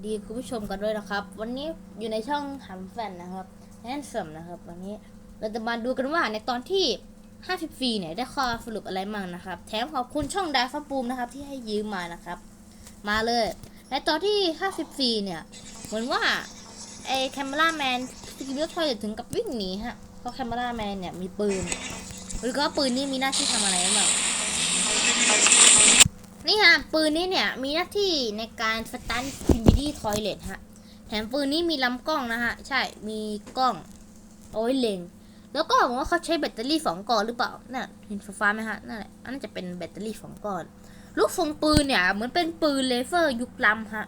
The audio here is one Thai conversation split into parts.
สดีคุณผู้ชมกันด้วยนะครับ วันนี้อยู่ในช่องหัมแฟนนะครับแอนเซมนะครับ วันนี้เราจะมาดูกันว่าในตอนที่ 54 เนี่ยได้ข้อสรุปอะไรมั่งนะครับ แถมขอบคุณช่องดาฟ้าปูมนะครับ ที่ให้ยืมมานะครับ มาเลยในตอนที่ 54 เนี่ย เหมือนว่าไอ้แคมราแมนที่กินเลือดทอยถึงกับวิ่งหนีฮะเพราะแคมราแมนเนี่ยมีปืนหรือก็ปืนนี้มีหน้าที่ทำอะไรบ้าง นี่ฮะปืนนี้เนี่ยมีหน้าที่ในการสตันฟินบิดี้ทอยเลทฮะแถมปืนนี้มีลำกล้องนะฮะ ใช่มีกล้องเอาไว้เล็งแล้วก็ผมว่าเขาใช้แบตเตอรี่สองก้อนหรือเปล่าน่ะเห็นฟ้าไหมฮะนั่นแหละอันนั้นจะเป็นแบตเตอรี่สองก้อน ลูกทรงปืนเนี่ย เหมือนเป็นปืนเลเซอร์ยุคลำฮะ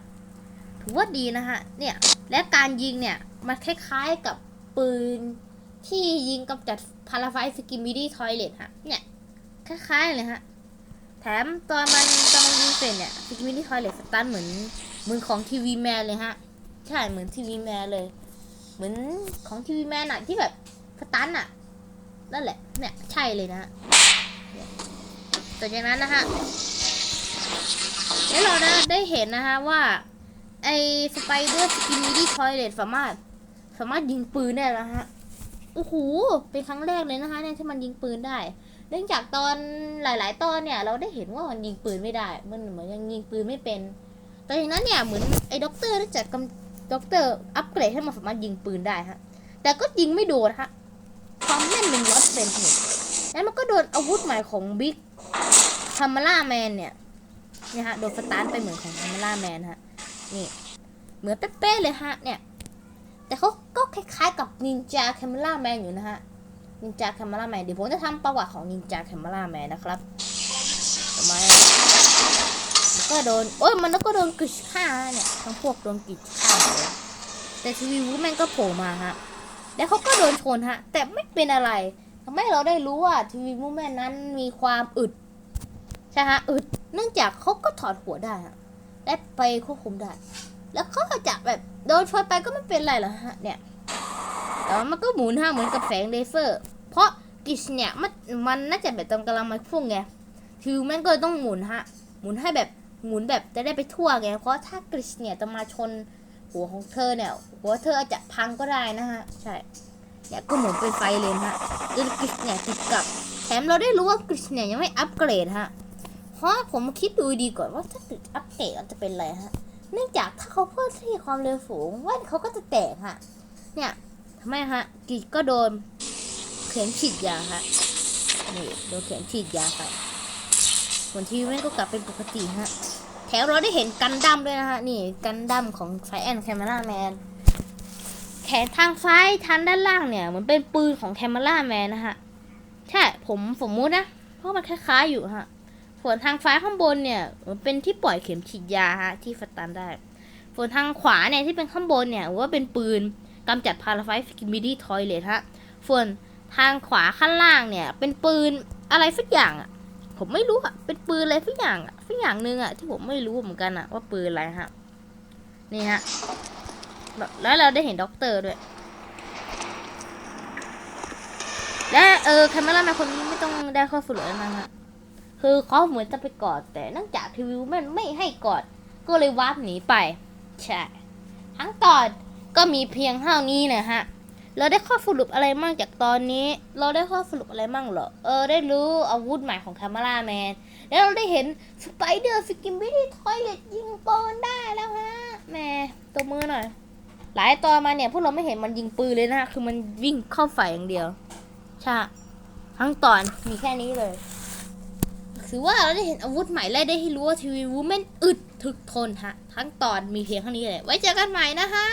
ถือว่าดีนะฮะเนี่ยและการยิงเนี่ยมันคล้ายๆกับปืนที่ยิงกำจัดพาราไฟสกิมบิดี้ทอยเลทฮะเนี่ยคล้ายๆเลยฮะ แถมตอนมันตอนมันยิงเสร็จเนี่ยฟิกมินี่ทอยเลตสตันเหมือนเหมือนของทีวีแมนเลยฮะ ใช่เหมือนทีวีแมนเลย เหมือนของทีวีแมนอะที่แบบสตันอะนั่นแหละ เนี่ยใช่เลยนะต่อจากนั้นนะฮะแล้วเรานะได้เห็นนะฮะว่า ไอ้สไปเดอร์สกินมิดี้ทอยเลตสามารถ สามารถยิงปืนได้แล้วฮะ โอ้โห เป็นครั้งแรกเลยนะคะเนี่ยที่มันยิงปืนได้ นื่องจากตอนหลาย ๆ ตอนเนี่ย เราได้เห็นว่ามันยิงปืนไม่ได้ มันเหมือนยังยิงปืนไม่เป็น แต่อย่างนั้นเนี่ยเหมือนไอ้ด็อกเตอร์ได้จัดกำด็อกเตอร์อัปเกรดให้มันสามารถยิงปืนได้ฮะ แต่ก็ยิงไม่โดนฮะ ความแม่นหนึ่งร้อยเปอร์เซ็นต์แล้วมันก็โดนอาวุธใหม่ของบิ๊กคามาล่าแมนเนี่ยเนี่ยฮะโดนสตาร์ไปเหมือนของคามาล่าแมนฮะ นี่ เหมือนเป๊ะๆเลยฮะเนี่ย แต่เขาก็คล้ายๆกับนินจาคามล่าแมนอยู่นะฮะ นินจาแคมราแมนเดี๋ยวผมจะทำประวัติของนินจาแคมราแมนนะครับทำไมก็โดนโอ้ยมันก็โดนกึชฆ่าเนี่ยทั้งพวกโดนกึชฆ่าเลยแต่ทีวีวูแมนก็โผล่มาฮะแล้วเขาก็โดนชนฮะ แต่ไม่เป็นอะไรทำให้เราได้รู้ว่าทีวีวูแมนนั้นมีความอึดใช่ฮะอึดเนื่องจากเขาก็ถอดหัวได้ฮะและไปควบคุมได้ แล้วเขาก็จะแบบโดนชนไปก็ไม่เป็นไรหรอฮะเนี่ยแต่ว่ามันก็หมุนฮะเหมือนกับแสงเลเซอร์ เพราะกิชเนี่ยมันมันน่าจะแบบตรงกำลังมาพุ่งไงคือแม่งก็ต้องหมุนฮะ หมุนให้แบบหมุนแบบจะได้ไปทั่วไง เพราะถ้ากริชเนี่ยจะมาชนหัวของเธอเนี่ย หัวเธออาจจะพังก็ได้นะฮะ ใช่เนี่ยก็หมุนเป็นไฟเลนฮะจนกริชเนี่ยติดกับแถมเราได้รู้ว่ากริชเนี่ยยังไม่อัปเกรดฮะ เพราะผมคิดดูดีก่อนว่าถ้าติดอัปเกรดมันจะเป็นอะไรฮะ เนื่องจากถ้าเขาเพิ่มที่ความเร็วสูงว่นเขาก็จะแตกฮะ เนี่ยทำไมฮะกิจก็โดน เข็มฉีดยาฮะนี่โดนเข็มฉีดยาไปส่วนทีวีแม่งก็กลับเป็นปกติฮะ แถวเราได้เห็นกันดั้มด้วยนะฮะ นี่กันดั้มของไฟแอนแคมราแมนแขนทางซ้ายทางด้านล่างเนี่ยเหมือนเป็นปืนของแคมราแมนนะฮะ ใช่ ผมสมมุตินะ เพราะมันคล้ายๆอยู่ฮะ ส่วนทางซ้ายข้างบนเนี่ยเหมือนเป็นที่ปล่อยเข็มฉีดยาฮะที่สตันได้ ส่วนทางขวาเนี่ยที่เป็นข้างบนเนี่ยว่าเป็นปืนกำจัดพาราไฟสกิมิดี้ทอยเลทฮะ ส่วน ทางขวาข้างล่างเนี่ย เป็นปืนอะไรสักอย่างอะ ผมไม่รู้อะ เป็นปืนอะไรสักอย่างอะสักอย่างหนึ่งอะที่ผมไม่รู้เหมือนกันอะว่าปืนอะไรฮะ นี่ฮะ แล้วเราได้เห็นด็อกเตอร์ด้วย และเออแคมเมราแมนคนนี้ไม่ต้องได้ข้อสรุปแล้วนะฮะ คือเขาเหมือนจะไปกอด แต่เนื่องจากทีวีมันไม่ให้กอด ก็เลยวาร์ปหนีไป ใช่ ทั้งตอนก็มีเพียงเท่านี้นะฮะ เราได้ข้อสรุปอะไรมั่งจากตอนนี้ เราได้ข้อสรุปอะไรมั่งเหรอ เออ ได้รู้อาวุธใหม่ของแคมาราแมน แล้วเราได้เห็นสไปเดอร์สกิมบิดี้ทอยเลตยิงปืนได้แล้วฮะแม่ตัวมือหน่อย หลายตอนมาเนี่ยพวกเราไม่เห็นมันยิงปืนเลยนะฮะคือมันวิ่งเข้าฝ่ายอย่างเดียว ใช่ ทั้งตอนมีแค่นี้เลย ถือว่าเราได้เห็นอาวุธใหม่และได้ให้รู้ว่าทีวีวูแมนอึดถึกทนฮะ ทั้งตอนมีเพียงเท่านี้เลย ไว้เจอกันใหม่นะฮะ